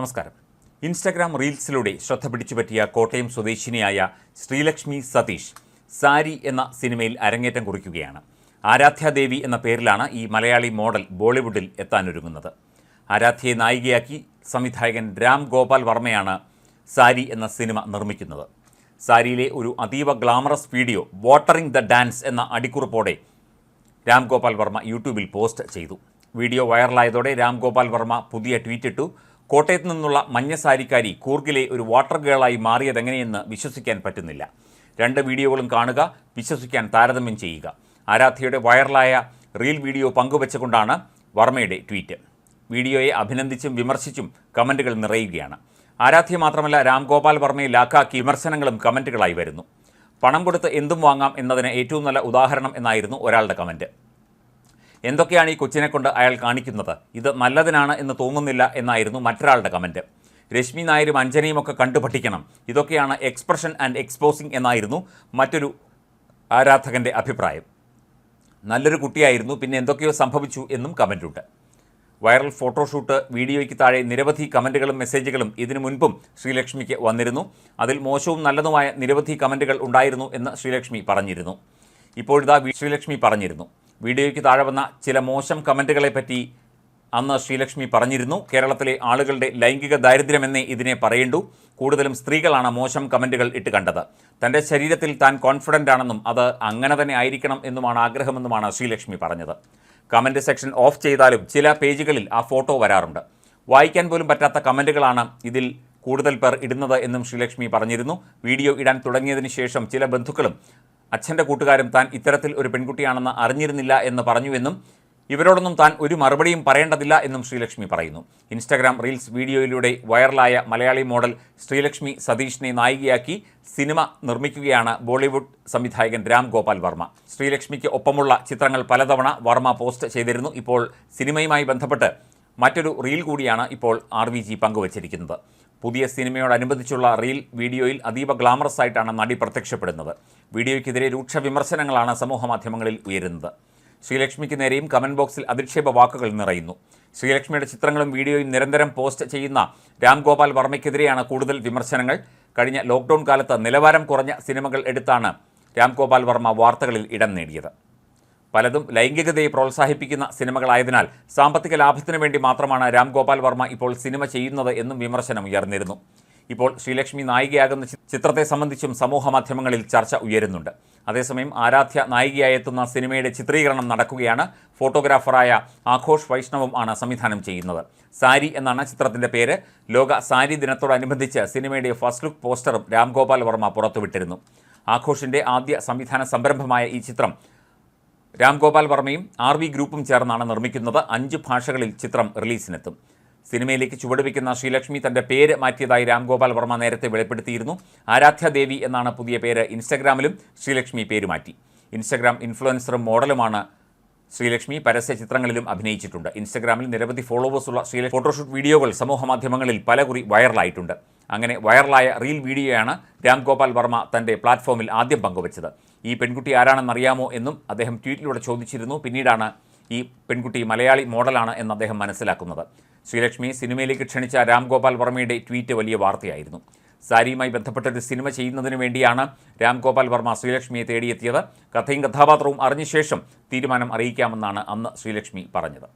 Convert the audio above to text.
നമസ്കാരം. ഇൻസ്റ്റാഗ്രാം റീൽസിലൂടെ ശ്രദ്ധ പിടിച്ചുപറ്റിയ കോട്ടയം സ്വദേശിനിയായ ശ്രീലക്ഷ്മി സതീഷ് സാരി എന്ന സിനിമയിൽ അരങ്ങേറ്റം കുറിക്കുകയാണ്. ആരാധ്യാദേവി എന്ന പേരിലാണ് ഈ മലയാളി മോഡൽ ബോളിവുഡിൽ എത്താനൊരുങ്ങുന്നത്. ആരാധ്യയെ നായികയാക്കി സംവിധായകൻ രാം ഗോപാൽ വർമ്മയാണ് സാരി എന്ന സിനിമ നിർമ്മിക്കുന്നത്. സാരിയിലെ ഒരു അതീവ glamorous video watering the dance എന്ന അടിക്കുറിപ്പോടെ രാം ഗോപാൽ വർമ്മ യൂട്യൂബിൽ പോസ്റ്റ് ചെയ്തു. വീഡിയോ വൈറലായതോടെ രാം ഗോപാൽ വർമ്മ പുതിയ ട്വീറ്റ് ഇട്ടു കോട്ടയത്ത് നിന്നുള്ള മഞ്ഞസാരിക്കാരി കൂർഗിലെ ഒരു വാട്ടർ ഗേളായി മാറിയതെങ്ങനെയെന്ന് വിശ്വസിക്കാൻ പറ്റുന്നില്ല. രണ്ട് വീഡിയോകളും കാണുക വിശ്വസിക്കാൻ താരതമ്യം ചെയ്യുക. ആരാധ്യയുടെ വൈറലായ റീൽ വീഡിയോ പങ്കുവച്ചുകൊണ്ടാണ് വർമ്മയുടെ ട്വീറ്റ്. വീഡിയോയെ അഭിനന്ദിച്ചും വിമർശിച്ചും കമന്റുകൾ നിറയുകയാണ്. ആരാധ്യ മാത്രമല്ല രാംഗോപാൽ വർമ്മയെ ലാക്കാക്കി വിമർശനങ്ങളും കമന്റുകളായി വരുന്നു. പണം കൊടുത്ത് എന്തും വാങ്ങാം എന്നതിന് ഏറ്റവും നല്ല ഉദാഹരണം എന്നായിരുന്നു ഒരാളുടെ കമന്റ് എന്തൊക്കെയാണ് ഈ കൊച്ചിനെ കൊണ്ട് അയാൾ കാണിക്കുന്നത്? ഇത് നല്ലതിനാണ് എന്ന് തോന്നുന്നില്ല എന്നായിരുന്നു മറ്റൊരാളുടെ കമന്റ് രശ്മി നായരും അഞ്ജനയും ഒക്കെ കണ്ടു പഠിക്കണം ഇതൊക്കെയാണ് എക്സ്പ്രഷൻ ആൻഡ് എക്സ്പോസിംഗ് എന്നായിരുന്നു മറ്റൊരു ആരാധകന്റെ അഭിപ്രായം. നല്ലൊരു കുട്ടിയായിരുന്നു പിന്നെ എന്തൊക്കെയോ സംഭവിച്ചു എന്നും കമന്റുണ്ട് വൈറൽ ഫോട്ടോഷൂട്ട് വീഡിയോയ്ക്ക് താഴെ നിരവധി കമന്റുകളും മെസ്സേജുകളും ഇതിനു മുൻപും ശ്രീലക്ഷ്മിക്ക് വന്നിരുന്നു. അതിൽ മോശവും നല്ലതുമായ നിരവധി കമന്റുകൾ ഉണ്ടായിരുന്നു എന്ന് ശ്രീലക്ഷ്മി പറഞ്ഞിരുന്നു. ഇപ്പോഴിതാ ശ്രീലക്ഷ്മി പറഞ്ഞിരുന്നു. വീഡിയോയ്ക്ക് താഴെ വന്ന ചില മോശം കമന്റുകളെ പറ്റി അന്ന് ശ്രീലക്ഷ്മി പറഞ്ഞിരുന്നു. കേരളത്തിലെ ആളുകളുടെ ലൈംഗിക ദാരിദ്ര്യമെന്നേ ഇതിനെ പറയേണ്ടൂ. കൂടുതലും സ്ത്രീകളാണ് മോശം കമന്റുകൾ ഇട്ട് കണ്ടത്. തന്റെ ശരീരത്തിൽ താൻ കോൺഫിഡന്റ് ആണെന്നും അത് അങ്ങനെ തന്നെ ആയിരിക്കണം എന്നുമാണ് ആഗ്രഹമെന്നുമാണ് ശ്രീലക്ഷ്മി പറഞ്ഞത്. കമന്റ് സെക്ഷൻ ഓഫ് ചെയ്താലും ചില പേജുകളിൽ ആ ഫോട്ടോ വരാറുണ്ട്. വായിക്കാൻ പോലും പറ്റാത്ത കമന്റുകളാണ് ഇതിൽ കൂടുതൽ പേർ ഇടുന്നത് എന്നും ശ്രീലക്ഷ്മി പറഞ്ഞിരുന്നു. വീഡിയോ ഇടാൻ തുടങ്ങിയതിന് ശേഷം ചില ബന്ധുക്കളും അച്ഛന്റെ കൂട്ടുകാരും താൻ ഇത്തരത്തിൽ ഒരു പെൺകുട്ടിയാണെന്ന് അറിഞ്ഞിരുന്നില്ല എന്ന് പറഞ്ഞുവെന്നും ഇവരോടൊന്നും താൻ ഒരു മറുപടിയും പറയേണ്ടതില്ല എന്നും ശ്രീലക്ഷ്മി പറയുന്നു. ഇൻസ്റ്റാഗ്രാം റീൽസ് വീഡിയോയിലൂടെ വൈറലായ മലയാളി മോഡൽ ശ്രീലക്ഷ്മി സതീഷിനെ നായികയാക്കി സിനിമ നിർമ്മിക്കുകയാണ് ബോളിവുഡ് സംവിധായകൻ രാം ഗോപാൽ വർമ്മ. ശ്രീലക്ഷ്മിക്ക് ഒപ്പമുള്ള ചിത്രങ്ങൾ പലതവണ വർമ്മ പോസ്റ്റ് ചെയ്തിരുന്നു. ഇപ്പോൾ സിനിമയുമായി ബന്ധപ്പെട്ട് മറ്റൊരു റീൽ കൂടിയാണ് ഇപ്പോൾ ആർ വി ജി പങ്കുവച്ചിരിക്കുന്നത്. പുതിയ സിനിമയോടനുബന്ധിച്ചുള്ള റീൽ വീഡിയോയിൽ അതീവ ഗ്ലാമറസ് ആയിട്ടാണ് നടി പ്രത്യക്ഷപ്പെടുന്നത്. വീഡിയോയ്ക്കെതിരെ രൂക്ഷ വിമർശനങ്ങളാണ് സമൂഹമാധ്യമങ്ങളിൽ ഉയരുന്നത്. ശ്രീലക്ഷ്മിക്ക് നേരെയും കമന്റ് ബോക്സിൽ അധിക്ഷേപ വാക്കുകൾ നിറയുന്നു. ശ്രീലക്ഷ്മിയുടെ ചിത്രങ്ങളും വീഡിയോയും നിരന്തരം പോസ്റ്റ് ചെയ്യുന്ന രാം ഗോപാൽ വർമ്മയ്ക്കെതിരെയാണ് കൂടുതൽ വിമർശനങ്ങൾ. കഴിഞ്ഞ ലോക്ക്ഡൗൺ കാലത്ത് നിലവാരം കുറഞ്ഞ സിനിമകൾ എടുത്താണ് രാം ഗോപാൽ വർമ്മ വാർത്തകളിൽ ഇടം നേടിയത്. പലതും ലൈംഗികതയെ പ്രോത്സാഹിപ്പിക്കുന്ന സിനിമകളായതിനാൽ സാമ്പത്തിക ലാഭത്തിനു വേണ്ടി മാത്രമാണ് രാം ഗോപാൽ വർമ്മ ഇപ്പോൾ സിനിമ ചെയ്യുന്നത് എന്നും വിമർശനം ഉയർന്നിരുന്നു. ഇപ്പോൾ ശ്രീലക്ഷ്മി നായികയാകുന്ന ചിത്രത്തെ സംബന്ധിച്ചും സമൂഹ മാധ്യമങ്ങളിൽ ചർച്ച ഉയരുന്നുണ്ട്. അതേസമയം ആരാധ്യ നായികയായി എത്തുന്ന സിനിമയുടെ ചിത്രീകരണം നടക്കുകയാണ്. ഫോട്ടോഗ്രാഫറായ ആഘോഷ് വൈഷ്ണവും ആണ് സംവിധാനം ചെയ്യുന്നത്. സാരി എന്നാണ് ചിത്രത്തിന്റെ പേര്. ലോക സാരി ദിനത്തോടനുബന്ധിച്ച് സിനിമയുടെ ഫസ്റ്റ് ലുക്ക് പോസ്റ്ററും രാംഗോപാൽ വർമ്മ പുറത്തുവിട്ടിരുന്നു. ആഘോഷിന്റെ ആദ്യ സംവിധാന സംരംഭമായ ഈ ചിത്രം രാം ഗോപാൽ വർമ്മയും ആർ വി ഗ്രൂപ്പും ചേർന്നാണ് നിർമ്മിക്കുന്നത്. അഞ്ച് ഭാഷകളിൽ ചിത്രം റിലീസിനെത്തും. സിനിമയിലേക്ക് ചുവടുവയ്ക്കുന്ന ശ്രീലക്ഷ്മി തന്റെ പേര് മാറ്റിയതായി രാംഗോപാൽ വർമ്മ നേരത്തെ വെളിപ്പെടുത്തിയിരുന്നു. ആരാധ്യദേവി എന്നാണ് പുതിയ പേര് ഇൻസ്റ്റഗ്രാമിലും ശ്രീലക്ഷ്മി പേര് മാറ്റി. ഇൻസ്റ്റഗ്രാം ഇൻഫ്ലുവൻസറും മോഡലുമാണ് ശ്രീലക്ഷ്മി. പരസ്യ ചിത്രങ്ങളിലും അഭിനയിച്ചിട്ടുണ്ട്. ഇൻസ്റ്റഗ്രാമിൽ നിരവധി ഫോളോവേഴ്സുള്ള ശ്രീലക്ഷ്മി. ഫോട്ടോഷൂട്ട് വീഡിയോകൾ സമൂഹ മാധ്യമങ്ങളിൽ പലകുറി വൈറലായിട്ടുണ്ട്. അങ്ങനെ വൈറലായ റീൽ വീഡിയോയാണ് രാംഗോപാൽ വർമ്മ തന്റെ പ്ലാറ്റ്ഫോമിൽ ആദ്യം പങ്കുവച്ചത്. ഈ പെൺകുട്ടി ആരാണെന്ന് അറിയാമോ എന്നും അദ്ദേഹം ട്വീറ്റിലൂടെ ചോദിച്ചിരുന്നു. പിന്നീടാണ് ഈ പെൺകുട്ടി മലയാളി മോഡലാണ് എന്ന് അദ്ദേഹം മനസ്സിലാക്കുന്നത്. ശ്രീലക്ഷ്മി സിനിമയിലേക്ക് ക്ഷണിച്ച രാം ഗോപാൽ വർമ്മയുടെ ട്വീറ്റ് വലിയ വാർത്തയായിരുന്നു. സാരിയുമായി ബന്ധപ്പെട്ട ഒരു സിനിമ ചെയ്യുന്നതിന് വേണ്ടിയാണ് രാം ഗോപാൽ വർമ്മ ശ്രീലക്ഷ്മിയെ തേടിയെത്തിയത്. കഥയും കഥാപാത്രവും അറിഞ്ഞ ശേഷം തീരുമാനം അറിയിക്കാമെന്നാണ് അന്ന് ശ്രീലക്ഷ്മി പറഞ്ഞത്.